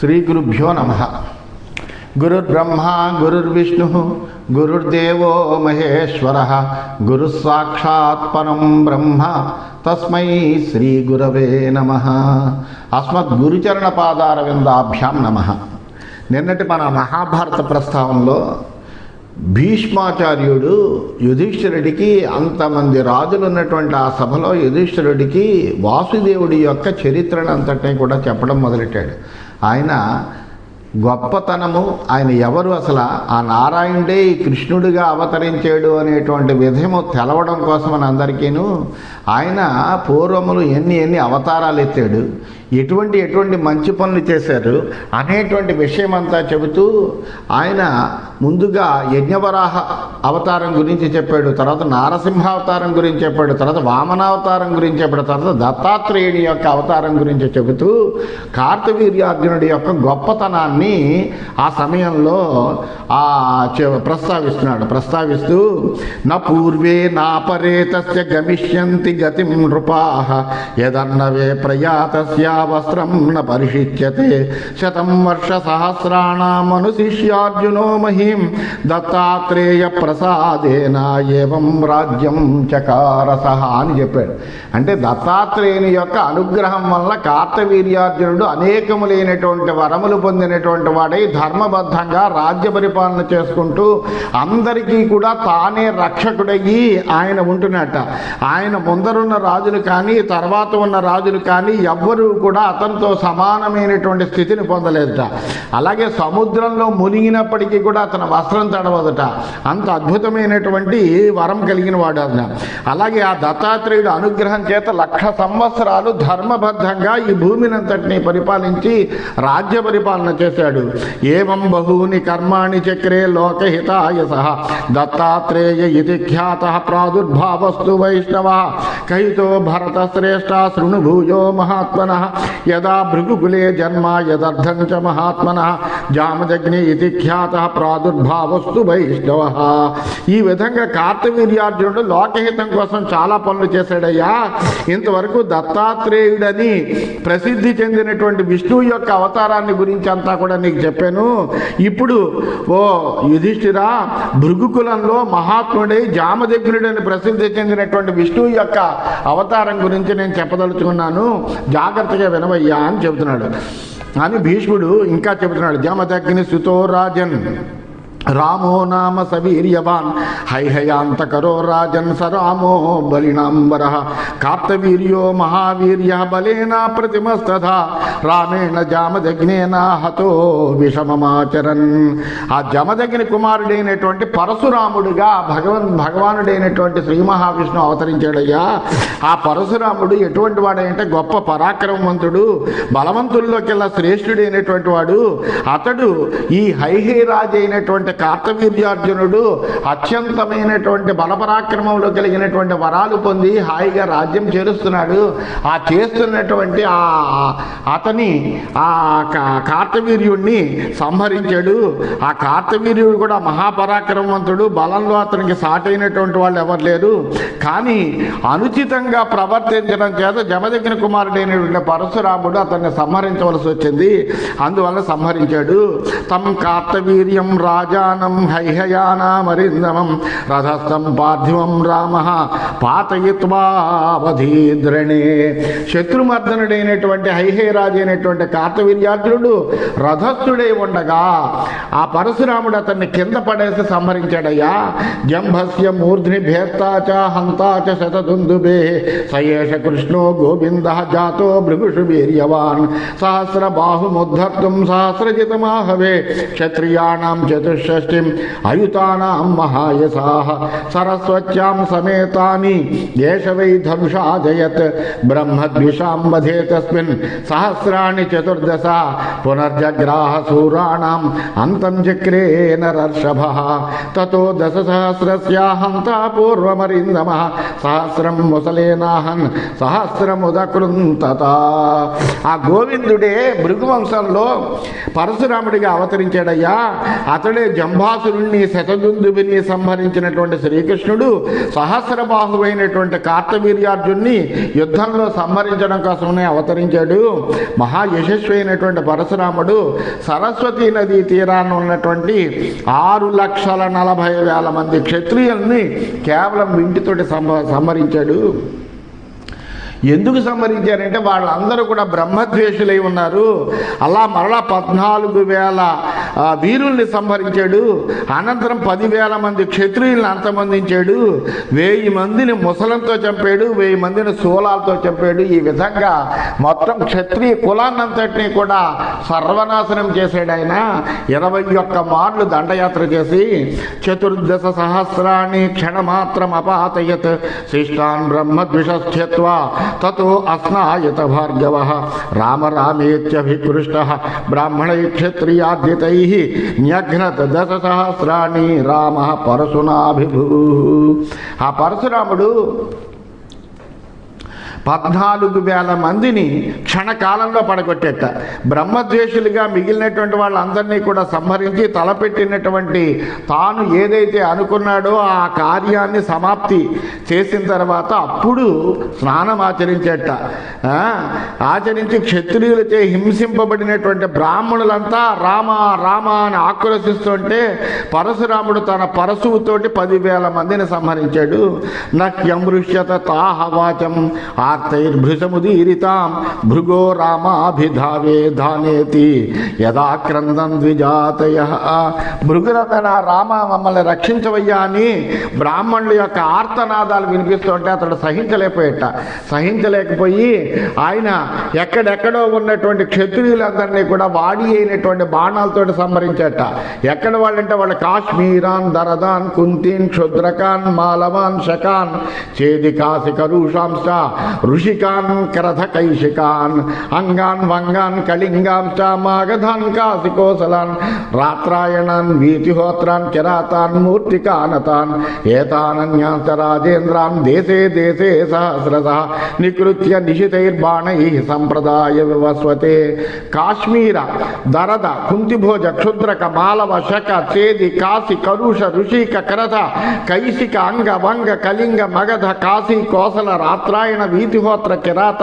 శ్రీ గురుభ్యో నమ. గురుర్బ్రహ్మ గురుర్విష్ణు గురుర్దేవో మహేశ్వర. గురు సాక్షాత్ పరం బ్రహ్మ తస్మై శ్రీ గురవే నమ. అస్మద్ గురుచరణ పాదార విందాభ్యాం నమ. నిన్నటి మన మహాభారత ప్రస్తావనలో భీష్మాచార్యుడు యుధిష్ఠిరుడికి అంతమంది రాజులు ఉన్నటువంటి ఆ సభలో యుధిష్ఠిరుడికి వాసుదేవుడి యొక్క చరిత్రను అంతటినీ కూడా చెప్పడం మొదలెట్టాడు. ఆయన గొప్పతనము ఆయన ఎవరు అసలు? ఆ నారాయణుడే ఈ కృష్ణుడిగా అవతరించాడు అనేటువంటి విధము తెలవడం కోసం మన అందరికీను ఆయన పూర్వములు ఎన్ని ఎన్ని అవతారాలు ఎత్తాడు ఎటువంటి ఎటువంటి మంచి పనులు చేశారు అనేటువంటి విషయమంతా చెబుతూ ఆయన ముందుగా యజ్ఞవరాహ అవతారం గురించి చెప్పాడు తర్వాత నారసింహ అవతారం గురించి చెప్పాడు తర్వాత వామనావతారం గురించి చెప్పాడు తర్వాత దత్తాత్రేయుని యొక్క అవతారం గురించి చెబుతూ కార్తవీర్యార్జునుడి యొక్క గొప్పతనాన్ని ఆ సమయంలో ఆ ప్రస్తావిస్తున్నాడు. ప్రస్తావిస్తూ నా పూర్వే నా గమిష్యంతి గతి నృపాహ యదన్నవే ప్రయాతస్యా వస్త్రం న పరిషిచ్యతే శతం వర్ష సహస్రాణమనుశిష్యార్జునో మహీం దత్తాత్రేయ ప్రసాదేన ఏవం రాజ్యం చకారసహ అని చెప్పాడు. అంటే దత్తాత్రేయుని యొక్క అనుగ్రహం వల్ల కార్తవీర్యార్జునుడు అనేకములైనటువంటి వరములు పొందినటువంటి వాడై ధర్మబద్ధంగా రాజ్య పరిపాలన చేసుకుంటూ అందరికీ కూడా తానే రక్షకుడయ్యి ఆయన ఉంటున్నట్ట ఆయన ముందరున్న రాజులు కానీ తర్వాత ఉన్న రాజులు కానీ ఎవ్వరూ కూడా కూడా అతనితో సమానమైనటువంటి స్థితిని పొందలేదుట. అలాగే సముద్రంలో మునిగినప్పటికీ కూడా అతని వస్త్రం తడవదుట. అంత అద్భుతమైనటువంటి వరం కలిగిన వాడు అతను. అలాగే ఆ దత్తాత్రేయుడు అనుగ్రహం చేత లక్ష సంవత్సరాలు ధర్మబద్ధంగా ఈ భూమిని అంతటిని పరిపాలించి రాజ్య పరిపాలన చేశాడు. ఏవం బహూని కర్మాణి చక్రే లోకహితాయ సహ. దత్తాత్రేయ ఇది ఖ్యాత ప్రాదుర్భావస్తు వైష్ణవ. కహితో భరత శ్రేష్ట శృణు మహాత్మన. యదా భృగుకులే జన్మ యదర్థం చ మహాత్మన జామదగ్ని ఇది ఖ్యాత ప్రాదుర్భావస్తు వైష్ణవ. ఈ విధంగా కార్తవీర్యార్జునుడు లోకహితం కోసం చాలా పనులు చేశాడయ్యా. ఇంతవరకు దత్తాత్రేయుడని ప్రసిద్ధి చెందినటువంటి విష్ణువు యొక్క అవతారాన్ని గురించి అంతా కూడా నీకు చెప్పాను. ఇప్పుడు ఓ యుధిష్ఠిరా భృగుకులంలో మహాత్ముడై జామదగ్నుడని ప్రసిద్ధి చెందినటువంటి విష్ణువు యొక్క అవతారం గురించి నేను చెప్పదలుచుకున్నాను. జాగ్రత్తగా వినవయ్యా అని చెబుతున్నాడు. అని భీష్ముడు ఇంకా చెబుతున్నాడు జమదగ్ని సుతో రాజన్. రామో నామ సవీర్యవాన్. హైహయాంతకరో రాజన్ స రామో బలినాంబర. కార్తవీర్యో మహావీర్య బలేన ప్రతిమస్తథా. రామేణ జామదగ్నేన హతో విషమమాచరన్. ఆ జమదగ్ని కుమారుడైనటువంటి పరశురాముడిగా భగవన్ భగవానుడైనటువంటి శ్రీ మహావిష్ణు అవతరించాడయ్యా. ఆ పరశురాముడు ఎటువంటి వాడంటే గొప్ప పరాక్రమవంతుడు బలవంతుల్లోకెల్లా శ్రేష్ఠుడైనటువంటి వాడు. అతడు ఈ హైహైరాజు అయినటువంటి కార్తవీర్యార్జునుడు అత్యంతమైనటువంటి బలపరాక్రమంలో కలిగినటువంటి వరాలు పొంది హాయిగా రాజ్యం చేరుస్తున్నాడు. ఆ చేస్తున్నటువంటి ఆ అతని ఆ కార్తవీర్యుణ్ణి సంహరించాడు. ఆ కార్తవీర్యుడు కూడా మహాపరాక్రమవంతుడు. బలంలో అతనికి సాటైనటువంటి వాళ్ళు ఎవరు లేరు. కానీ అనుచితంగా ప్రవర్తించడం చేత జమదగ్ని కుమారుడైనటువంటి పరశురాముడు అతన్ని సంహరించవలసి వచ్చింది. అందువల్ల సంహరించాడు. తం కార్తవీర్యం హైహయానం హైహయానామరిందమం రథస్థం పార్థివం రామ పాతయిత్వావధీద్రణే శత్రుమర్దనుడైనటువంటి హైహయరాజు అయినటువంటి కార్తవీర్యార్జునుడు రథస్థుడై ఉండగా ఆ పరశురాముడు అతన్ని కింద పడేసి సంహరించాడయ్యా. జంభస్య మూర్ధ్ని భేత్తాచ హంతాచ శతదుందుబే సయేష కృష్ణో గోవింద జాతో భృగుషు వీర్యవాన్ సహస్ర బాహుముద్ధర్తుం సహస్రజితమాహవే. క్షత్రియాణం చతుష్ చతుషష్టిం అయుతానాం మహాయసాః సరస్వత్యాం సమేతాని ఏష వై ధనుషాజయత్ బ్రహ్మద్విషాం వధే తస్మిన్ సహస్రాణి చతుర్దశ పునర్జగ్రాహ శూరాణం అంతం చక్రే నరర్షభ తతో దశ సహస్రస్యాహంత పూర్వమరిందమ సహస్రం ముసలేనాహన్ సహస్రముదకృంతత ఆ గోవిందుడే భృగువంశంలో పరశురాముడిగా అవతరించాడయ్యా. అతడే జంభాసురుణ్ణి శతదుందుభిని సంహరించినటువంటి శ్రీకృష్ణుడు సహస్రబాహువైనటువంటి కార్తవీర్యార్జున్ని యుద్ధంలో సంహరించడం కోసమే అవతరించాడు. మహా యశస్వి అయినటువంటి పరశురాముడు సరస్వతీ నదీ తీరాన ఉన్నటువంటి ఆరు లక్షల నలభై వేల మంది క్షత్రియుల్ని కేవలం ఇంటితోటి సంహ సంహరించాడు. ఎందుకు సంహరించారంటే వాళ్ళందరూ కూడా బ్రహ్మద్వేషులై ఉన్నారు. అలా మరలా పద్నాలుగు వేల వీరుల్ని సంహరించాడు. అనంతరం పదివేల మంది క్షత్రియుల్ని అంతమందించాడు. వెయ్యి మందిని ముసలంతో చంపాడు వెయ్యి మందిని శూలాలతో చంపాడు. ఈ విధంగా మొత్తం క్షత్రియ కులాన్నంతటినీ కూడా సర్వనాశనం చేశాడు ఆయన. ఇరవై ఒక్క మార్లు దండయాత్ర చేసి చతుర్దశ సహస్రాన్ని క్షణమాత్రం అపాతయత్. శిష్టాన్ బ్రహ్మద్విషస్థ్యత్వా తతో అస్నాయత భార్గవ. రామ రామేత్యభికృష్ట బ్రాహ్మణై క్షత్రియాద్యతై న్యఘ్నత దశ సహస్రాణి రామ పరశునాభిభూ. ఆ పరశురాముడు పద్నాలుగు వేల మందిని క్షణకాలంలో పడగొట్టేట. బ్రహ్మద్వేషులుగా మిగిలినటువంటి వాళ్ళందరినీ కూడా సంహరించి తలపెట్టినటువంటి తాను ఏదైతే అనుకున్నాడో ఆ కార్యాన్ని సమాప్తి చేసిన తర్వాత అప్పుడు స్నానం ఆచరించేట. ఆచరించి క్షత్రియులచే హింసింపబడినటువంటి బ్రాహ్మణులంతా రామ రామ అని ఆక్రోశిస్తుంటే పరశురాముడు తన పరశువుతోటి పదివేల మందిని సంహరించాడు. నహ్యమృష్యత తాహవాచం ఆర్తైర్భృశముదీరితాం భృగో రామాభిధావే ధానేతి యదా క్రందం ద్విజాతయ భృగురతన రామ మమ్మల్ని రక్షించవయ్యా అని బ్రాహ్మణుల యొక్క ఆర్తనాదాలు వినిపిస్తుంటే అతడు సహించలేకపోయేట. సహించలేకపోయి ఆయన ఎక్కడెక్కడో ఉన్నటువంటి క్షత్రియులందరినీ కూడా వాడి అయినటువంటి బాణాలతో సంహరించేట. ఎక్కడ వాళ్ళంటే వాళ్ళు కాశ్మీరాన్ దరదాన్ కుంతీన్ క్షుద్రకాన్ మాలవాన్ శకాన్ చేది కాశి కరుషాంశ ఋషికాన్ కరథ కైషికాన్ అంగాన్ వంగాన్ కళింగాంశ మాగధాన్ కాసి కోసలాన్ రాత్రాయణాన్ వీతిహోత్రాన్ కిరాతాన్ మూర్తికానతాన్ ఏతానన్యాంత రాజేంద్రాన్ దేశే దేశే సహస్రశ నికృత్య నిశితైర్బాణై సంప్రదాయ వివస్వతే. కాశ్మీర దరద కుంతిభోజ క్షుద్రక మాలవ శక చేది కాశి కరుష ఋషిక కరథ కైశిక అంగ వంగ కళింగ మగధ కాశీ కోసల రాత్రాయణ వీతి వీతిహోత్ర కిరాత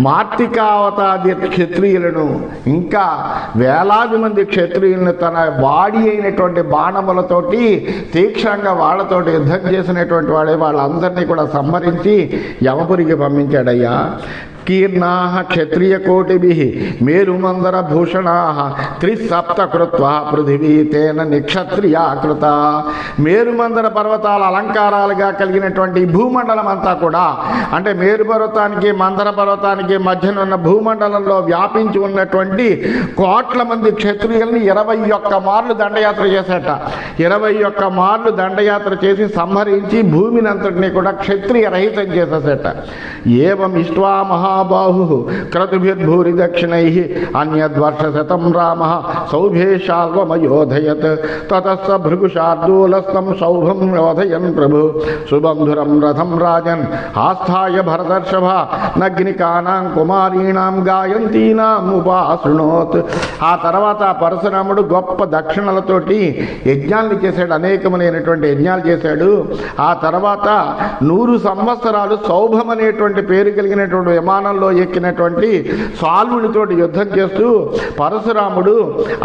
మార్తికావతాది క్షత్రియులను. ఇంకా వేలాది మంది క్షత్రియులను తన వాడి అయినటువంటి బాణములతోటి తీక్షణంగా వాళ్ళతోటి యుద్ధం చేసినటువంటి వాడే వాళ్ళందరినీ కూడా సంహరించి యమపురికి పంపించాడయ్యా. కీర్ణా క్షత్రియకోటిభి మేరుమందర భూషణా త్రిసప్త కృత్వా పృథివీ తేన నిక్షత్రియాకృత. మేరుమందర పర్వతాల అలంకారాలుగా కలిగినటువంటి భూమండలం అంతా కూడా అంటే మేరు పర్వతానికి మందర పర్వతానికి మధ్యన ఉన్న భూమండలంలో వ్యాపించి ఉన్నటువంటి కోట్ల మంది క్షత్రియుల్ని ఇరవై ఒక్క మార్లు దండయాత్ర చేశాట ఇరవై ఒక్క మార్లు దండయాత్ర చేసి సంహరించి భూమిని అంతటినీ కూడా క్షత్రియ రహితం చేసేసేట. ఏవం ఇష్ట్వా మహాబాహు క్రతుభిర్భూరి దక్షిణై అన్యద్వర్షశతం రామ సౌభేశాల్వమయోధయత్ తతస్స భృగుశార్దూలస్తం సౌభం యోధయన్ ప్రభు సుబంధురం రథం రాజన్ ఆస్థాయ భరతర్షభ నగ్నికానాం కుమారీణాం గాయంతీనాం ఉపాశృణోత్ ఆ తర్వాత పరశురాముడు గొప్ప దక్షిణలతోటి యజ్ఞాన్ని చేశాడు అనేకములైనటువంటి యజ్ఞాలు చేశాడు. ఆ తర్వాత నూరు సంవత్సరాలు సౌభం అనేటువంటి పేరు కలిగినటువంటి విమానంలో ఎక్కినటువంటి సాల్వునితోటి యుద్ధం చేస్తూ పరశురాముడు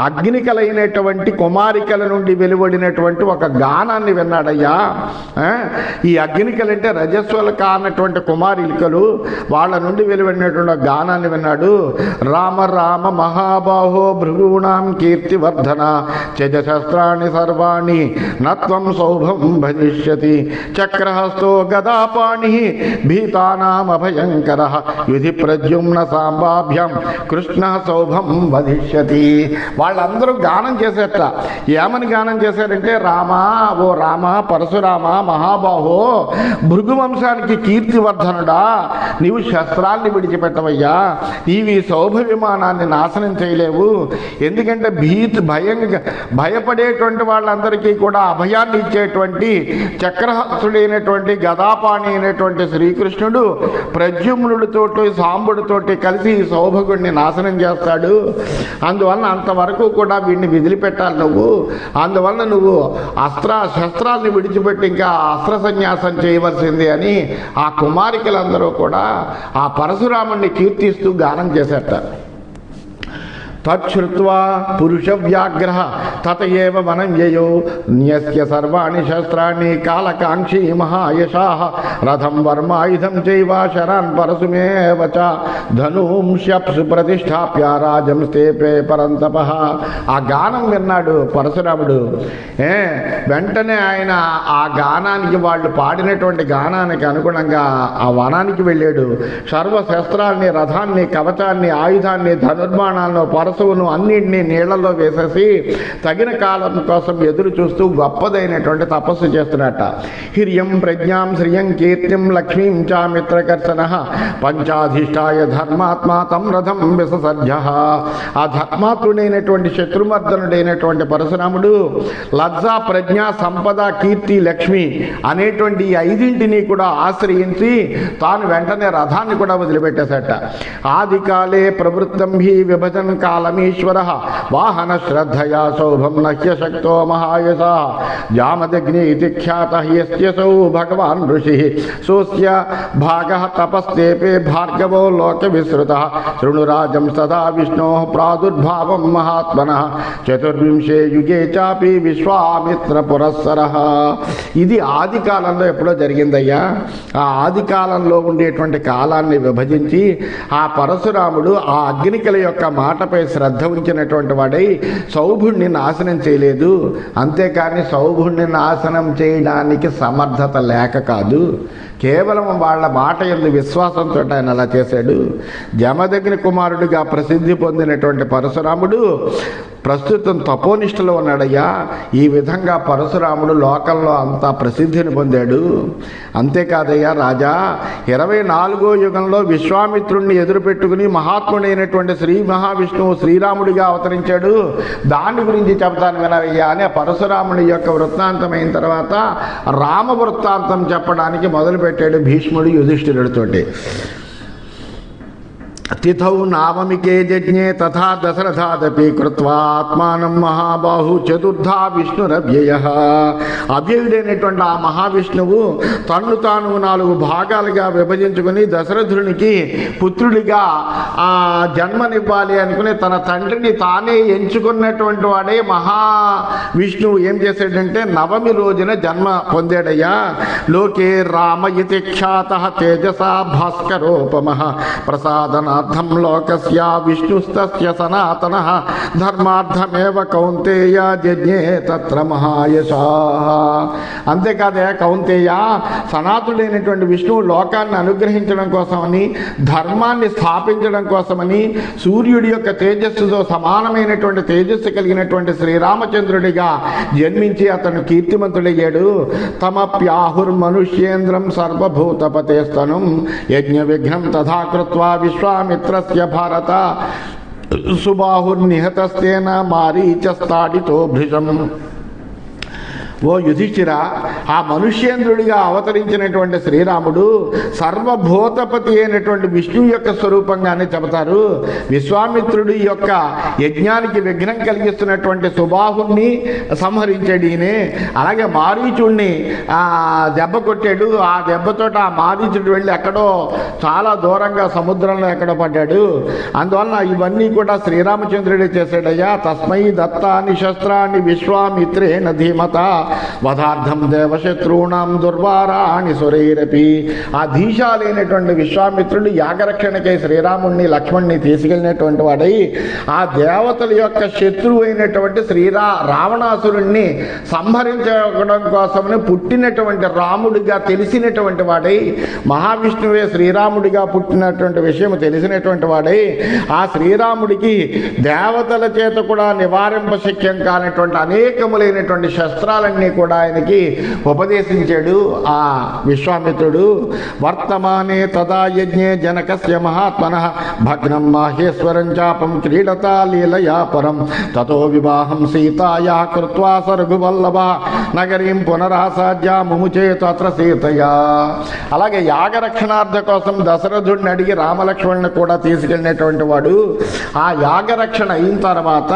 అగ్నికలైనటువంటి కుమారికల నుండి వెలువడినటువంటి ఒక గానాన్ని విన్నాడయ్యా. ఈ అగ్నికలంటే రజస్వల కానటువంటి కుమారికలు వాళ్ళ నుండి వెలువడినటువంటి గానాన్ని విన్నాడు. రామ రామ మహాబాహో భృగుణాం కీర్తివర్ధన త్యజ శస్త్రాణి సర్వాణి నత్వం సౌభం భజిష్యతి చక్రహస్తో గదాపాణి భీతానామభయంకర విధి ప్రద్యుమ్న సాంబాభ్యం కృష్ణ శోభం వధిష్యతి. వాళ్ళందరూ గానం చేసేట. ఏమని గానం చేశారంటే రామా ఓ రామ పరశురామ మహాబాహో భృగువంశానికి కీర్తివర్ధనుడా నీవు శస్త్రాల్ని విడిచిపెట్టవయ్యా నీవి శోభ విమానాన్ని నాశనం చేయలేవు. ఎందుకంటే భీత్ భయంగా భయపడేటువంటి వాళ్ళందరికీ కూడా అభయాన్ని ఇచ్చేటువంటి చక్రహస్తుడైనటువంటి గదాపాణి అయినటువంటి శ్రీకృష్ణుడు తోటి సాంబుడితోటి కలిసి ఈ సౌభగుడిని నాశనం చేస్తాడు. అందువలన అంతవరకు కూడా వీడిని విదిలిపెట్టాలి నువ్వు. అందువలన నువ్వు అస్త్ర శస్త్రాల్ని విడిచిపెట్టి ఇంకా అస్త్ర సన్యాసం చేయవలసింది అని ఆ కుమారికలందరూ కూడా ఆ పరశురాముణ్ణి కీర్తిస్తూ గానం చేశారట తచ్చుత్వా పురుష వ్యాఘ్ర తత ఏవ వనం యయో న్యస్య సర్వాణి శస్త్రాణి కాలకాంక్షీ మహాయశా రథం వర్మాయుధం చైవ శరాన్ పరశుమేవ చ ధనుంశ్యప్సు ప్రతిష్టాప్య రాజం స్థేపే పరంతప ఆ గానం విన్నాడు పరశురాముడు। ఏ వెంటనే ఆయన ఆ గానానికి వాళ్ళు పాడినటువంటి గానానికి అనుగుణంగా ఆ వనానికి వెళ్ళాడు। సర్వ శస్త్రాన్ని రథాన్ని కవచాన్ని ఆయుధాన్ని ధనుర్బాణాలను పరశువును అన్నింటినీ నీళ్ళలో వేసేసి తగిన కాలం కోసం ఎదురు చూస్తూ గొప్పదైనటువంటి తపస్సు చేస్తున్నట్ట హిర్యం ప్రజ్ఞాం శ్రియం కీర్తిం లక్ష్మీం చ మిత్రకర్షణ. పంచాధిష్టాయ ధర్మాత్మ తం రథం విససర్జ. ఆ ధర్మాత్ముడైనటువంటి శత్రుమర్దనుడైనటువంటి పరశురాముడు లజ్జ ప్రజ్ఞ సంపద కీర్తి లక్ష్మి అనేటువంటి ఈ ఐదింటిని కూడా ఆశ్రయించి తాను వెంటనే రథాన్ని కూడా వదిలిపెట్టేశాట. ఆది కాలే ప్రవృత్తం హి విభజన్ కాల వాహన శ్రద్ధయా శోభం నహ్య శక్తో మహాయస జామదగ్ని ఇది ఖ్యాత హ్యస్యసౌ భగవాన్ ఋషి సోస్య భాగ తపస్తేపే భార్గవో లోక విశ్రుత శృణురాజం సదా విష్ణో ప్రాదుర్భావం మహాత్మన చతుర్వింశే యుగే చాపి విశ్వామిత్ర పురస్సర ఇది ఆది కాలంలో ఎప్పుడో జరిగిందయ్యా? ఆ ఆది కాలంలో ఉండేటువంటి కాలాన్ని విభజించి ఆ పరశురాముడు ఆ అగ్నికల యొక్క మాటపై శ్రద్ధ ఉంచినటువంటి వాడై సౌభుణ్ణి నాశనం చేయలేదు. అంతేకాని సౌభుణ్ణి నాశనం చేయడానికి సమర్థత లేక కాదు. కేవలం వాళ్ళ మాట ఎందు విశ్వాసంతో ఆయన అలా చేశాడు. జమదగ్ని కుమారుడిగా ప్రసిద్ధి పొందినటువంటి పరశురాముడు ప్రస్తుతం తపోనిష్టలో ఉన్నాడయ్యా. ఈ విధంగా పరశురాముడు లోకంలో అంతా ప్రసిద్ధిని పొందాడు. అంతేకాదయ్యా రాజా ఇరవై నాలుగో యుగంలో విశ్వామిత్రుణ్ణి ఎదురు పెట్టుకుని మహాత్ముడైనటువంటి శ్రీ మహావిష్ణువు శ్రీరాముడిగా అవతరించాడు. దాని గురించి చెప్తాను వినవయ్యా అని పరశురాముడి యొక్క వృత్తాంతం అయిన తర్వాత రామ వృత్తాంతం చెప్పడానికి పెట్టాడు భీష్ముడు యుధిష్ఠిరుడితోటి. తిథౌ నావమికే యజ్ఞే తథా దశరథాదపి కృత్వా ఆత్మానం మహాబాహు చతుర్థా విష్ణురవ్యయ అవ్యయుడైనటువంటి ఆ మహావిష్ణువు తన్ను తాను నాలుగు భాగాలుగా విభజించుకుని దశరథునికి పుత్రుడిగా ఆ జన్మనివ్వాలి అనుకుని తన తండ్రిని తానే ఎంచుకున్నటువంటి వాడే మహావిష్ణువు. ఏం చేశాడంటే నవమి రోజున జన్మ పొందాడయ్యా. లోకే రామ ఇతి ఖ్యాత తేజసా భాస్కరోపమ. ధర్మార్థం లోకస్య విష్ణుస్తస్య సనాతన. ధర్మార్థమేవ కౌంతేయ జజ్ఞే తత్ర మహాయశా. అంతేకాదే కౌంతేయ సనాతుడైనటువంటి విష్ణువు లోకాన్ని అనుగ్రహించడం కోసమని ధర్మాన్ని స్థాపించడం కోసమని సూర్యుడి యొక్క తేజస్సుతో సమానమైనటువంటి తేజస్సు కలిగినటువంటి శ్రీరామచంద్రుడిగా జన్మించి అతను కీర్తిమంతుడయ్యాడు. తమప్యాహుర్మనుష్యేంద్రం సర్వభూతపతేస్తనం యజ్ఞ విఘ్నం తథా కృత్వా विश्वामित्रस्य भारत। सुबाहुर्निहतस्तेन मारीचस्ताडितो भृशम् ఓ యుధిష్ఠిర ఆ మనుష్యేంద్రుడిగా అవతరించినటువంటి శ్రీరాముడు సర్వభూతపతి అయినటువంటి విష్ణువు యొక్క స్వరూపంగానే చెబుతారు. విశ్వామిత్రుడి యొక్క యజ్ఞానికి విఘ్నం కలిగిస్తున్నటువంటి సుబాహుణ్ణి సంహరించాడు ఈయనే. అలాగే మారీచుడిని దెబ్బ కొట్టాడు. ఆ దెబ్బతో ఆ మారీచుడు వెళ్ళి ఎక్కడో చాలా దూరంగా సముద్రంలో ఎక్కడో పడ్డాడు. అందువలన ఇవన్నీ కూడా శ్రీరామచంద్రుడే చేశాడయ్యా. తస్మై దత్తాని శస్త్రాన్ని విశ్వామిత్రేణ ధీమత. వధార్థం దేవశత్రూణం దుర్వారాణి సురైరపి. ఆ ధీశాలైనటువంటి విశ్వామిత్రుడు యాగరక్షణకై శ్రీరాముణ్ణి లక్ష్మణ్ణి తీసుకెళ్ళినటువంటి వాడై ఆ దేవతల యొక్క శత్రువు అయినటువంటి శ్రీరా రావణాసురుణ్ణి సంహరించడం కోసమని పుట్టినటువంటి రాముడిగా తెలిసినటువంటి వాడై మహావిష్ణువే శ్రీరాముడిగా పుట్టినటువంటి విషయం తెలిసినటువంటి వాడై ఆ శ్రీరాముడికి దేవతల చేత కూడా నివారింపశక్యం కానటువంటి అనేకములైనటువంటి శస్త్రాలన్నీ విషయాలన్నీ కూడా ఆయనకి ఉపదేశించాడు. ఆ విశ్వామిత్రుడు వర్తమానే తదా యజ్ఞే జనకస్య మహాత్మన భగ్నం మాహేశ్వరం చాపం క్రీడతా లీలయా పరం తతో వివాహం సీతాయా కృత్వా సరుగువల్లభ నగరీం పునరాసాధ్య ముముచే తత్ర సీతయా. అలాగే యాగరక్షణార్థ కోసం దశరథుడిని అడిగి రామలక్ష్మణ్ని కూడా తీసుకెళ్ళినటువంటి వాడు ఆ యాగరక్షణ అయిన తర్వాత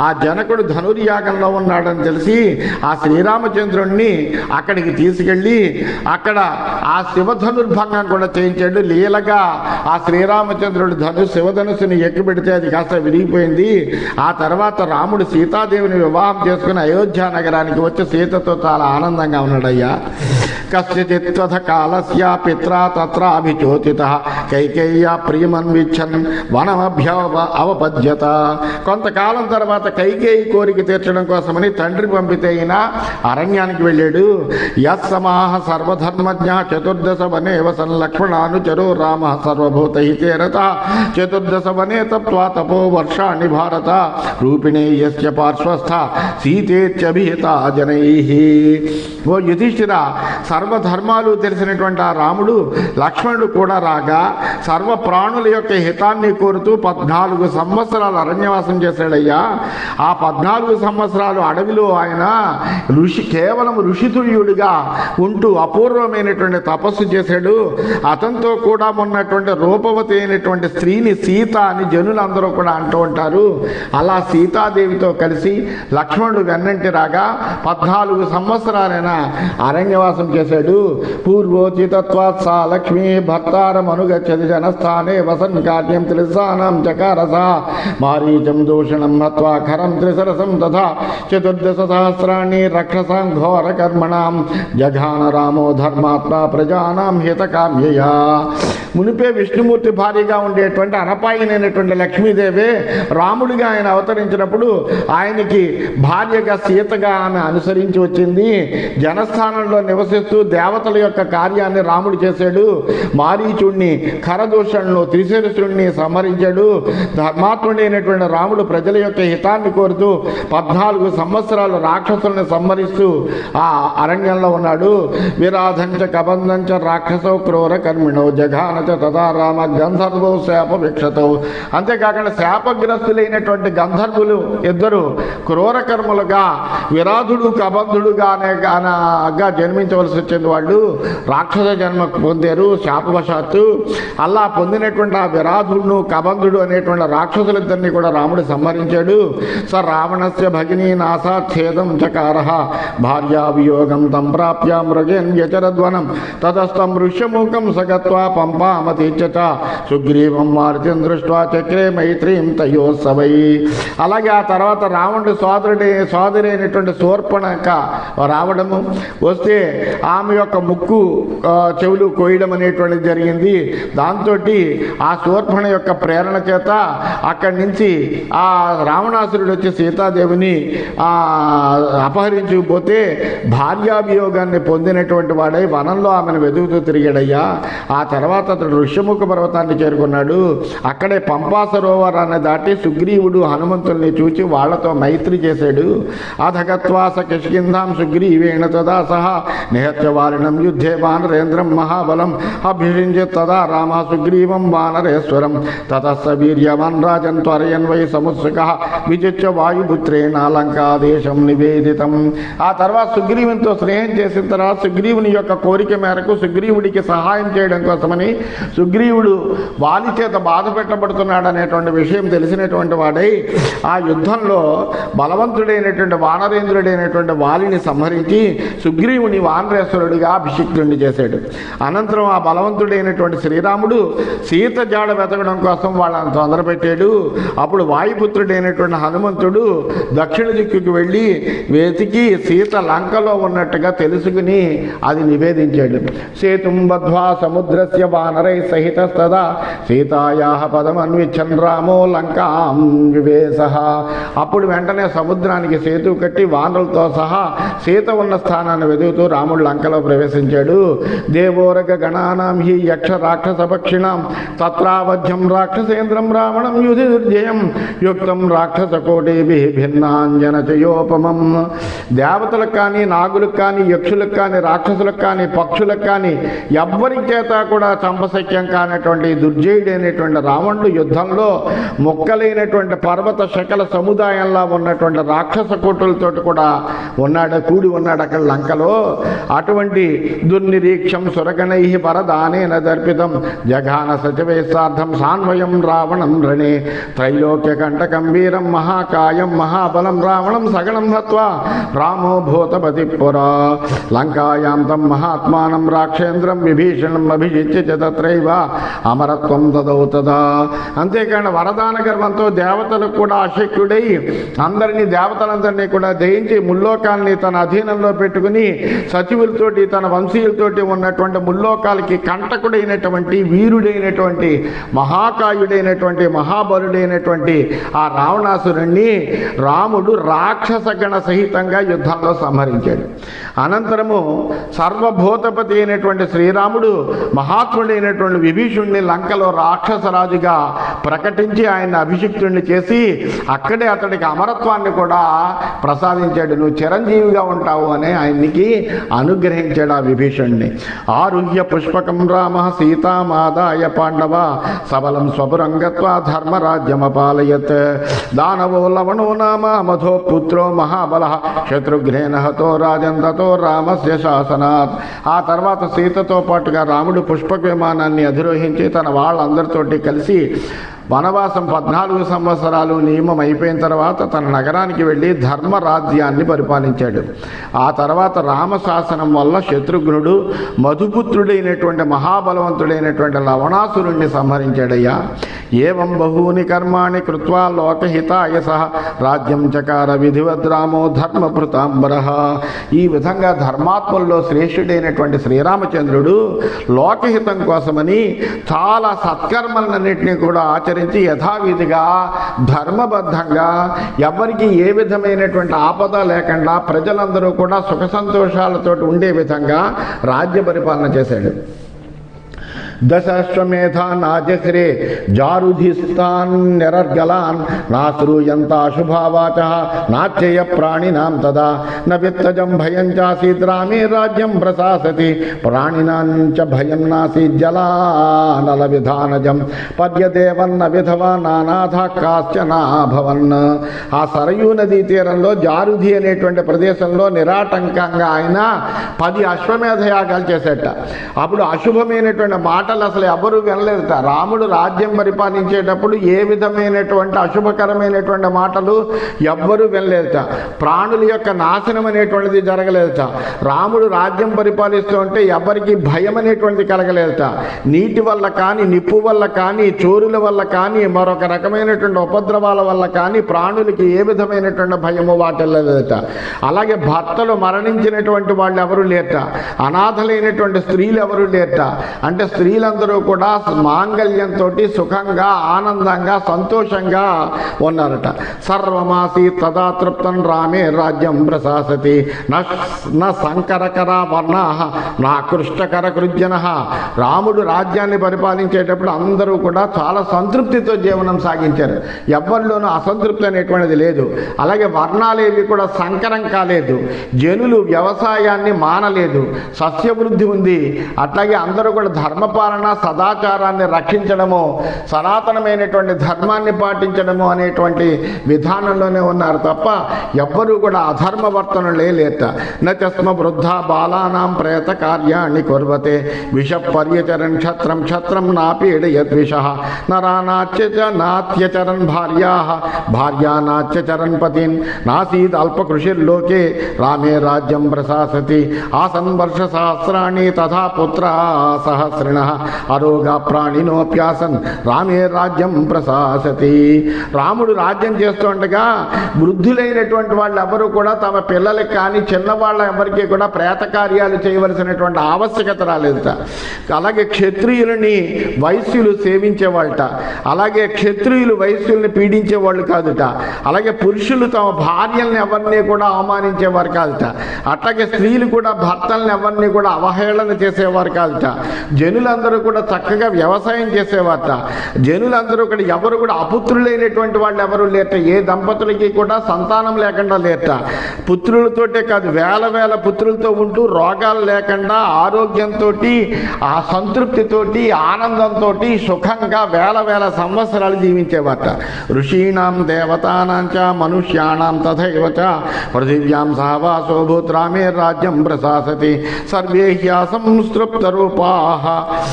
ఆ జనకుడు ధనుర్యాగంలో ఉన్నాడని తెలిసి ఆ శ్రీరామచంద్రుణ్ణి అక్కడికి తీసుకెళ్ళి అక్కడ ఆ శివధనుర్భంగం కూడా చేయించాడు. లీలగా ఆ శ్రీరామచంద్రుడు ధను శివధనుసుని ఎక్కిపెడితే అది కాస్త విరిగిపోయింది. ఆ తర్వాత రాముడు సీతాదేవిని వివాహం చేసుకుని అయోధ్య నగరానికి వచ్చి సీతతో చాలా ఆనందంగా ఉన్నాడయ్యా. కశ్చిత్వథ కాలస్య పిత్రా తత్ర అభిచోతిత కైకేయ్య ప్రియమన్విచ్చన్ వనమభ్యవ అవపద్యత. కొంతకాలం తర్వాత కైకేయి కోరిక తీర్చడం కోసమని తండ్రి పంపితే అయిన అరణ్యానికి వెళ్ళాడు. యత్సమాహ సర్వధర్మజ్ఞ చతుర్దశ వనే వసన్ లక్ష్మణానుచరో రామ సర్వభూత హితేరత చతుర్దశ వనే తప్వా తపో వర్షాణి భారత. రూపిణే యస్య పార్శ్వస్థ సీతేత్యభిహిత జనై. ఓ యుధిష్ఠిర సర్వధర్మాలు తెలిసినటువంటి ఆ రాముడు లక్ష్మణుడు కూడా రాగా సర్వ ప్రాణుల యొక్క హితాన్ని కోరుతూ పద్నాలుగు సంవత్సరాలు అరణ్యవాసం చేశాడయ్యా. ఆ పద్నాలుగు సంవత్సరాలు అడవిలో ఆయన ఋషి కేవలం ఋషితుల్యుడిగా ఉంటూ అపూర్వమైనటువంటి తపస్సు చేశాడు. అతనితో కూడా ఉన్నటువంటి రూపవతి అయినటువంటి స్త్రీని సీత అని జనులందరూ కూడా అంటూ ఉంటారు. అలా సీతాదేవితో కలిసి లక్ష్మణుడు వెన్నంటి రాగా పద్నాలుగు సంవత్సరాలైన అరణ్యవాసం చేశాడు. పూర్వోచితత్వాత్ సా లక్ష్మీ భర్తారం అనుగచ్చది జనస్థానే వసన్ కార్యం త్రిసానం చకారస మారీచం దూషణం నత్వా ఖరం త్రిసరసం తథా చతుర్దశ సహస్రాన్ని రక్షసాం ఘోర కర్మణం జఘాన రామో ధర్మాత్మ ప్రజానాం హితకామ్యయా మునిపే విష్ణుమూర్తి భార్యగా ఉండేటువంటి అనపాయినైనటువంటి లక్ష్మీదేవే రాముడిగా ఆయన అవతరించినప్పుడు ఆయనకి భార్యగా సీతగా ఆమె అనుసరించి వచ్చింది. జనస్థానంలో నివసిస్తూ దేవతల యొక్క కార్యాన్ని రాముడు చేశాడు. మారీచుణ్ణి ఖరదూషణను త్రిశిరసుణ్ణి సంహరించాడు. ధర్మాత్ముడైనటువంటి రాముడు ప్రజల యొక్క హితాన్ని కోరుతూ పద్నాలుగు సంవత్సరాలు రాక్షసుల్ని సంహరిస్తూ ఆ అరణ్యంలో ఉన్నాడు. విరాధంచ కబంధంచ రాక్షసౌ క్రూర కర్మిణో జఘానచ తదా రామ గంధర్వో శాప విక్షతౌ అంతేకాకుండా శాపగ్రస్తులైనటువంటి గంధర్వులు ఇద్దరు క్రూరకర్ములుగా విరాధుడు కబంధుడుగానే గానగా జన్మించవలసి వచ్చింది వాళ్ళు. రాక్షస జన్మ పొందారు శాపవశాత్తు. అలా పొందినటువంటి ఆ విరాధుడును కబంధుడు అనేటువంటి రాక్షసులిద్దరిని కూడా రాముడు సంహరించాడు. స రావణస్య భగినీ నాసాఛేదం చకారహ భార్యాభియోగం తం ప్రాప్య మృగేన్ వ్యచరధ్వనం తతస్థం ఋష్యముఖం సగత్వా పంపామతీర్చట సుగ్రీవం మారుతిని దృష్ట్వా చక్రే మైత్రీం తయోత్సవై అలాగే ఆ తర్వాత రావణుడి సోదరుడి సోదరైనటువంటి శూర్పణక రావడము వస్తే ఆమె యొక్క ముక్కు చెవులు కోయడం అనేటువంటిది జరిగింది. దాంతో ఆ శూర్పణ యొక్క ప్రేరణ చేత అక్కడి నుంచి ఆ రావణాసురుడు వచ్చి సీతాదేవిని అపహరించి చూపోతే భార్యాభియోగాన్ని పొందినటువంటి వాడై వనంలో ఆమెను వెతుకుతూ తిరిగాడయ్యా. ఆ తర్వాత అతడు ఋష్యముఖ పర్వతాన్ని చేరుకున్నాడు. అక్కడే పంపా సరోవరాన్ని దాటి సుగ్రీవుడు హనుమంతుల్ని చూచి వాళ్ళతో మైత్రి చేశాడు. అధగత్వాస కిష్కిందాం సుగ్రీవేణ తదా సహా నిహత్య వారిణం యుద్ధే వానరేంద్రం మహాబలం అభ్యసించి తదా రామ సుగ్రీవం వానరేశ్వరం. తతస్స వీర్యవాన్ రాజన్ త్వరయన్వై సముత్సుక విజిత్య వాయుపుత్రేణ నివేదితం. ఆ తర్వాత సుగ్రీవునితో స్నేహం చేసిన తర్వాత సుగ్రీవుని యొక్క కోరిక మేరకు సుగ్రీవుడికి సహాయం చేయడం కోసమని సుగ్రీవుడు వాలి చేత బాధ పెట్టబడుతున్నాడు అనేటువంటి విషయం తెలిసినటువంటి వాడై ఆ యుద్ధంలో బలవంతుడైనటువంటి వానరేంద్రుడైనటువంటి వాలిని సంహరించి సుగ్రీవుని వానరేశ్వరుడిగా అభిషిక్తుడిని చేశాడు. అనంతరం ఆ బలవంతుడైనటువంటి శ్రీరాముడు సీత జాడ వెతకడం కోసం వాళ్ళని తొందరపెట్టాడు. అప్పుడు వాయుపుత్రుడైనటువంటి హనుమంతుడు దక్షిణ దిక్కుకి వెళ్ళి వెతికి సీత లంకలో ఉన్నట్టుగా తెలుసుకుని అది నివేదించాడు. సేతుంబద్వా సముద్రస్య వానరై సహిత తదా సీతాయా పదం అన్విచ్చన్ రామో లంకాం వివేశ. అప్పుడు వెంటనే సముద్రానికి సేతు కట్టి వానరులతో సహా సీత ఉన్న స్థానాన్ని వెతుకుతూ రాముడు లంకలో ప్రవేశించాడు. దేవోరగ గణానాం హి యక్ష రాక్షస పక్షిణాం. తత్రావధ్యం రాక్షసేంద్రం రావణం యుధి దుర్జయం యుక్తం రాక్షస కోటిభి భిన్నాంజన చయోపమం దేవతలకు కానీ నాగులకు కానీ యక్షులకు కానీ రాక్షసులకు కానీ పక్షులకు కానీ ఎవ్వరి చేత కూడా చంపశక్యం కానటువంటి దుర్జయుడైనటువంటి రావణుడు యుద్ధంలో మొక్కలైనటువంటి పర్వత శకల సముదాయంలా ఉన్నటువంటి రాక్షస కోటులతో కూడా ఉన్నాడు కూడి ఉన్నాడు అక్కడ లంకలో. అటువంటి దుర్నిరీక్షం సురగణై పరదానేన దర్పితం జఘాన సచివేశార్థం సాన్వయం రావణం రణే. త్రైలోక్య కంటకం వీరం మహాకాయం మహాబలం రావణం సగణం హత్వా రామో భూతపతి పురా లంకాయాం తం మహాత్మానం రాక్షేంద్రం విభీషణం అభిజిత్య చ తత్రైవ అమరత్వం దదౌ తదా అంతేకాని వరదాన గర్వంతో దేవతలకు కూడా అశక్యుడై అందరినీ దేవతలందరినీ కూడా జయించి ముల్లోకాల్ని తన అధీనంలో పెట్టుకుని సచివులతోటి తన వంశీయులతోటి ఉన్నటువంటి ముల్లోకాలకి కంటకుడైనటువంటి వీరుడైనటువంటి మహాకాయుడైనటువంటి మహాబలుడైనటువంటి ఆ రావణాసురుణ్ణి రాముడు రాక్షసగణ సహితంగా యుద్ధంలో సంహరించాడు. అనంతరము సర్వభూతపతి అయినటువంటి శ్రీరాముడు మహాత్ముడైనటువంటి విభీషుణ్ణి లంకలో రాక్షసరాజుగా ప్రకటించి ఆయన అభిషిక్తుణ్ణి చేసి అక్కడే అతడికి అమరత్వాన్ని కూడా ప్రసాదించాడు. నువ్వు చిరంజీవిగా ఉంటావు అని ఆయనకి అనుగ్రహించాడు ఆ విభీషణ్ణి ఆరుహ్య పుష్పకం రామ సీతామాదాయ పాండవ సబలం స్వపురంగత్వ ధర్మరాజ్యమపాలయత్ దానవో లవణో నామ మధో పుత్రో మహాబల శత్రుఘ్నేన హతో రాజంతతో రామస్య శాసనాత్. ఆ తర్వాత సీతతో పాటుగా రాముడు పుష్పక విమానాన్ని అధిరోహించి తన వాళ్ళందరితోటి కలిసి వనవాసం పద్నాలుగు సంవత్సరాలు నియమం అయిపోయిన తర్వాత తన నగరానికి వెళ్ళి ధర్మరాజ్యాన్ని పరిపాలించాడు. ఆ తర్వాత రామశాసనం వల్ల శత్రుఘ్నుడు మధుపుత్రుడైనటువంటి మహాబలవంతుడైనటువంటి లవణాసురుణ్ణి సంహరించాడయ్యా. ఏవం బహూని కర్మాణి కృత్వా లోకహితాయ సహ రాజ్యం చకార విధివద్రామో ధర్మభృతాంబర ఈ విధంగా ధర్మాత్మల్లో శ్రేష్ఠుడైనటువంటి శ్రీరామచంద్రుడు లోకహితం కోసమని చాలా సత్కర్మలన్నింటినీ కూడా ఆచరి ఆచరించి యథావిధిగా ధర్మబద్ధంగా ఎవరికి ఏ విధమైనటువంటి ఆపద లేకుండా ప్రజలందరూ కూడా సుఖ సంతోషాలతో ఉండే విధంగా రాజ్య పరిపాలన చేశాడు. దశాశ్వమేధ నాజశ్రే జారుధిస్తాన్ నిరర్గలాన్ నాశ్రూయంత అశుభావాచ నాచయ ప్రాణినాం తదా న విత్తజం భయం చాసీత్ రామే రాజ్యం ప్రశాసతి ప్రాణినాం చ భయం నాసీత్ జలానల విధానజం పద్యదేవన్న విధవా నానాథ కాశ్చనాభవన్ ఆ సరయూ నదీ తీరంలో జారుధి అనేటువంటి ప్రదేశంలో నిరాటంకంగా ఆయన పది అశ్వమేధ యాగాలు చేసేట। అప్పుడు అశుభమైనటువంటి మాటలు అసలు ఎవరు వినలేదట రాముడు రాజ్యం పరిపాలించేటప్పుడు ఏ విధమైనటువంటి అశుభకరమైనటువంటి మాటలు ఎవ్వరూ వినలేదట ప్రాణుల యొక్క నాశనం అనేటువంటిది జరగలేదట రాముడు రాజ్యం పరిపాలిస్తూ ఉంటే ఎవరికి భయం అనేటువంటిది కలగలేదట నీటి వల్ల కానీ నిప్పు వల్ల కానీ చోరుల వల్ల కానీ మరొక రకమైనటువంటి ఉపద్రవాల వల్ల కానీ ప్రాణులకి ఏ విధమైనటువంటి భయము వాటిల్లలేదట అలాగే భర్తలు మరణించినటువంటి వాళ్ళు ఎవరు లేట అనాథలైనటువంటి స్త్రీలు ఎవరు లేట అంటే స్త్రీ స్త్రీలందరూ కూడా మాంగళ్యంతో సుఖంగా ఆనందంగా సంతోషంగా ఉన్నారట. సర్వమాసి తదా తృప్తం రామే రాజ్యం ప్రశాసతి. నా సంకరకర వర్ణ నా కృష్ణకర కృజ్జన రాముడు రాజ్యాన్ని పరిపాలించేటప్పుడు అందరూ కూడా చాలా సంతృప్తితో జీవనం సాగించారు. ఎవరిలోనూ అసంతృప్తి అనేటువంటిది లేదు. అలాగే వర్ణాలేవి కూడా సంకరం కాలేదు. జనులు వ్యవసాయాన్ని మానలేదు. సస్యవృద్ధి ఉంది. అట్లాగే అందరూ కూడా ధర్మపాలన సదాచారాన్ని రక్షించడము సనాతనమైనటువంటి ధర్మాన్ని పాటించడము అనేటువంటి విధానంలోనే ఉన్నారు తప్ప ఎవ్వరూ కూడా అధర్మ వర్తనలే లేట నచస్మ వృద్ధ బాలానాం ప్రేత కార్యాన్ని కుర్వతే. విష పర్యచరన్ క్షత్రం క్షత్రం నాపీడయద్విష నరానాచ్య చ నాత్యచరన్ భార్యా. భార్యా నాచ్యచరన్ పతిన్. నాసీద్ అల్పకృషిర్లోకే. రామే రాజ్యం ప్రశాసతి. ఆసన్ వర్ష సహస్రాణి తథా పుత్ర సహస్రిణ. అరోగ ప్రాణినోప్యాసన్ రామే రాజ్యం ప్రశాసతి రాముడు రాజ్యం చేస్తుండగా వృద్ధులైనటువంటి వాళ్ళు ఎవరు కూడా తమ పిల్లలకి కానీ చిన్నవాళ్ళ ఎవరికి కూడా ప్రేత కార్యాలు చేయవలసినటువంటి ఆవశ్యకత రాలేదుట. అలాగే క్షత్రియులని వైశ్యులు సేవించేవాళ్ళట. అలాగే క్షత్రియులు వైశ్యుల్ని పీడించేవాళ్ళు కాదుట. అలాగే పురుషులు తమ భార్యల్ని ఎవరిని కూడా అవమానించేవారు కాదుట. అట్లాగే స్త్రీలు కూడా భర్తల్ని ఎవరిని కూడా అవహేళన చేసేవారు కాదుట. జనులందరూ కూడా చక్కగా వ్యవసాయం చేసేవారట. జనులందరూ కూడా ఎవరు కూడా అపుత్రులైనటువంటి వాళ్ళు ఎవరు లేట ఏ దంపతులకి కూడా సంతానం లేకుండా లేట పుత్రులతోటే కాదు వేల వేల పుత్రులతో ఉంటూ రోగాలు లేకుండా ఆరోగ్యంతో ఆ సంతృప్తితోటి ఆనందంతో సుఖంగా వేల వేల సంవత్సరాలు జీవించేవారట. ఋషీణం దేవతానాం చ మనుష్యాణం తథైవ పృథివ్యాం సహవాసో భూత్రామే రాజ్యం ప్రశాసతి. సర్వే హ్యాసంస్తృప్త రూపాః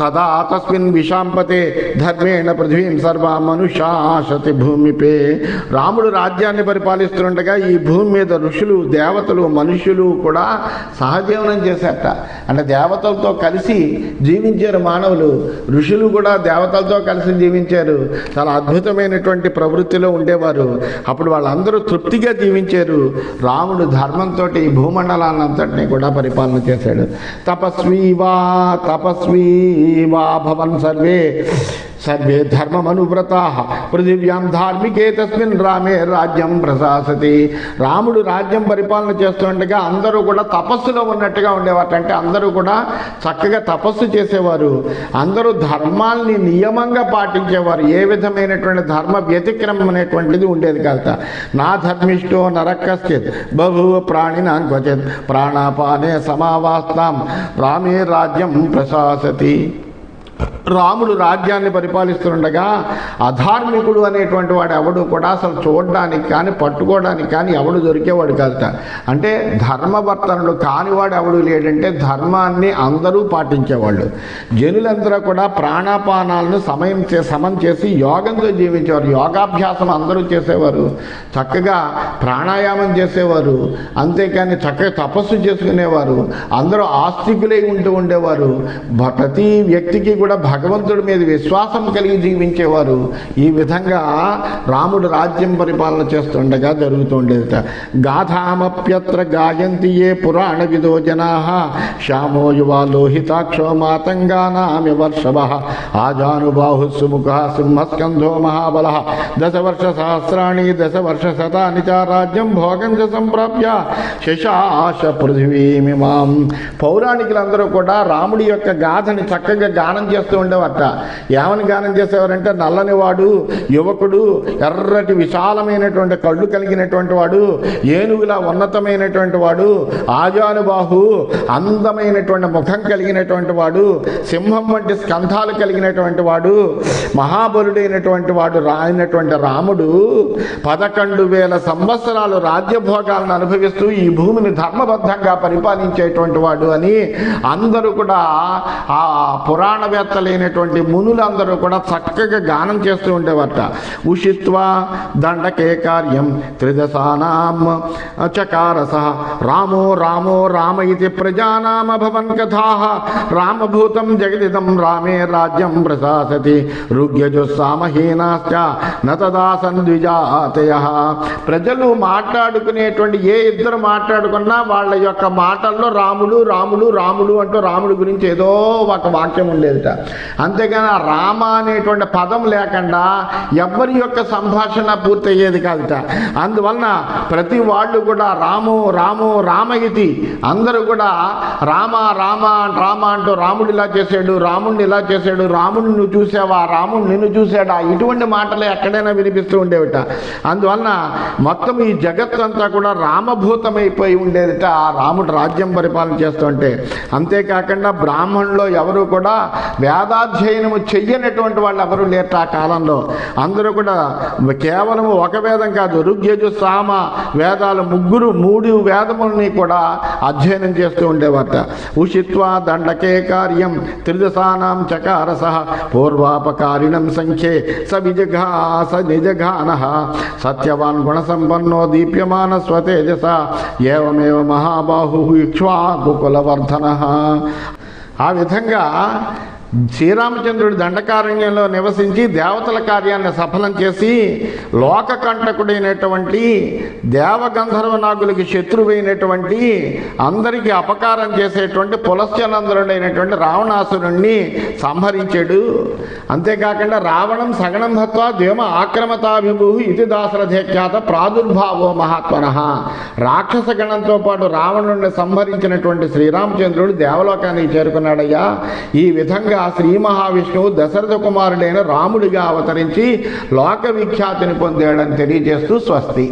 తదా తస్మిన్ విషాంపతే ధర్మేణ పృథ్వీం సర్వ మనుషాశతి భూమిపే. రాముడు రాజ్యాన్ని పరిపాలిస్తుండగా ఈ భూమి మీద ఋషులు దేవతలు మనుషులు కూడా సహజీవనం చేశారట. అంటే దేవతలతో కలిసి జీవించారు మానవులు. ఋషులు కూడా దేవతలతో కలిసి జీవించారు. చాలా అద్భుతమైనటువంటి ప్రవృత్తిలో ఉండేవారు. అప్పుడు వాళ్ళందరూ తృప్తిగా జీవించారు. రాముడు ధర్మంతో ఈ భూమండలాన్నంతటినీ కూడా పరిపాలన చేశాడు. తపస్వి వా తపస్వి వా భవన్ సర్వే సర్వే ధర్మమనువ్రతా పృథివ్యాం ధార్మికే తస్మిన్ రామే రాజ్యం ప్రశాసతి. రాముడు రాజ్యం పరిపాలన చేస్తుండగా అందరూ కూడా తపస్సులో ఉన్నట్టుగా ఉండేవారు. అంటే అందరూ కూడా చక్కగా తపస్సు చేసేవారు. అందరూ ధర్మాల్ని నియమంగా పాటించేవారు. ఏ విధమైనటువంటి ధర్మ వ్యతిక్రమం అనేటువంటిది ఉండేది కాదు. నా ధర్మిష్టో నరకశ్చిత్ బహువ ప్రాణినాం క్వచిత్ ప్రాణాపానే సమావాస్తాం రామే రాజ్యం ప్రశాసతి. రాముడు రాజ్యాన్ని పరిపాలిస్తుండగా అధార్మికుడు అనేటువంటి వాడు ఎవడు కూడా అసలు చూడడానికి కానీ పట్టుకోవడానికి కానీ ఎవడు దొరికేవాడు కాదు. అంటే ధర్మవర్తనుడు కానివాడు ఎవడు లేడంటే ధర్మాన్ని అందరూ పాటించేవాళ్ళు. జనులందరూ కూడా ప్రాణాపానాలను సమయం చే సమం చేసి యోగంతో జీవించేవారు. యోగాభ్యాసం అందరూ చేసేవారు. చక్కగా ప్రాణాయామం చేసేవారు. అంతేకాని చక్కగా తపస్సు చేసుకునేవారు. అందరూ ఆస్తికులై ఉంటూ ఉండేవారు. ప్రతి వ్యక్తికి కూడా భగవంతుడి మీద విశ్వాసం కలిగి జీవించేవారు ఈ విధంగా రాముడు రాజ్యం పరిపాలన చేస్తుండగా జరుగుతుండేది గాథామప్యత్ర గాయంతి ఏ పురాణ విదో జనా. శ్యామో యువా లోహితాక్షో మాతంగానామి వర్షవ. ఆజానుబాహు సుముఖ సింహస్కంధో మహాబల. దశవర్ష సహస్రాణి దశవర్ష శతాని చ రాజ్యం భోగం చ సంప్రాప్య. శశాశ పృథివీమిమాం పౌరాణికులందరూ కూడా రాముడి యొక్క గాథని చక్కగా గానం చేస్తూ ఉండేవట ఏమని గానం చేసేవారంటే నల్లని వాడు యువకుడు ఎర్రటి విశాలమైనటువంటి కళ్ళు కలిగినటువంటి వాడు ఏనుగులా ఉన్నతమైనటువంటి వాడు ఆజానుబాహు అందమైనటువంటి ముఖం కలిగినటువంటి వాడు సింహం వంటి స్కంధాలు కలిగినటువంటి వాడు మహాబలుడైనటువంటి వాడు రాయినటువంటి రాముడు పదకొండు వేల సంవత్సరాలు రాజ్యభోగాలను అనుభవిస్తూ ఈ భూమిని ధర్మబద్ధంగా పరిపాలించేటువంటి వాడు అని అందరూ కూడా ఆ లేనటువంటి మునులందరూ కూడా చక్కగా గానం చేస్తూ ఉండేవారట. ఉషిత్వ దండకే కార్యం త్రిదశానాం చకారస. రామో రామో రామ ఇది ప్రజానామభవన్ కథా. రామభూతం జగదిదం రామే రాజ్యం ప్రశాసతి. రుగ్యజుస్సామహీనాశ్చ నతదాసన్ ద్విజాతయ. ప్రజలు మాట్లాడుకునేటువంటి ఏ ఇద్దరు మాట్లాడుకున్నా వాళ్ళ యొక్క మాటల్లో రాములు రాములు రాములు అంటూ రాముడి గురించి ఏదో ఒక వాక్యం ఉండేదిట. అంతేగాని రామ అనేటువంటి పదం లేకుండా ఎవరి యొక్క సంభాషణ పూర్తయ్యేది కాదుట. అందువలన ప్రతి వాళ్ళు కూడా రాము రాము రామయితి అందరూ కూడా రామ రామ రామ అంటూ రాముడు ఇలా చేశాడు రాముడిని ఇలా చేశాడు రాముడిని నువ్వు చూసావా రాముడు నిన్ను చూశాడా? ఇటువంటి మాటలు ఎక్కడైనా వినిపిస్తూ ఉండేవిట. అందువలన మొత్తం ఈ జగత్తు అంతా కూడా రామభూతమైపోయి ఉండేదిట ఆ రాముడు రాజ్యం పరిపాలన చేస్తుంటే అంతేకాకుండా బ్రాహ్మణులో ఎవరు కూడా వేదాధ్యయనము చెయ్యనటువంటి వాళ్ళు ఎవరు లేట ఆ కాలంలో. అందరూ కూడా కేవలం ఒక వేదం కాదు ఋగ్యజు సామ వేదాలు ముగ్గురు మూడు వేదములని కూడా అధ్యయనం చేస్తూ ఉండేవారట. ఉషిత్వ దండకే కార్యం త్రిదశానాం చకారస పూర్వాపకారిణం సంఖ్యే స విజఘాస నిజఘాన సత్యవాన్ గుణసంపన్నో దీప్యమాన స్వతేజస ఏవమేవ మహాబాహు ఇక్ష్వాకుకులవర్ధన. ఆ విధంగా శ్రీరామచంద్రుడు దండకారణ్యంలో నివసించి దేవతల కార్యాన్ని సఫలం చేసి లోకకంటకుడైనటువంటి దేవగంధర్వ నాగులకి శత్రువైనటువంటి అందరికీ అపకారం చేసేటువంటి పులశ్చనందరుడైనటువంటి రావణాసురుణ్ణి సంహరించాడు. అంతేకాకుండా రావణం సగణం హత్వ దేమ ఆక్రమతాభిభూ ఇది దాశరథేఖ్యాత ప్రాదుర్భావో మహాత్మన. రాక్షస గణంతో పాటు రావణుడిని సంహరించినటువంటి శ్రీరామచంద్రుడు దేవలోకానికి చేరుకున్నాడయ్యా. ఈ విధంగా ఆ శ్రీ మహావిష్ణువు దశరథ కుమారుడైన రాముడిగా అవతరించి లోక విఖ్యాతిని పొందాడని తెలియజేస్తూ స్వస్తి.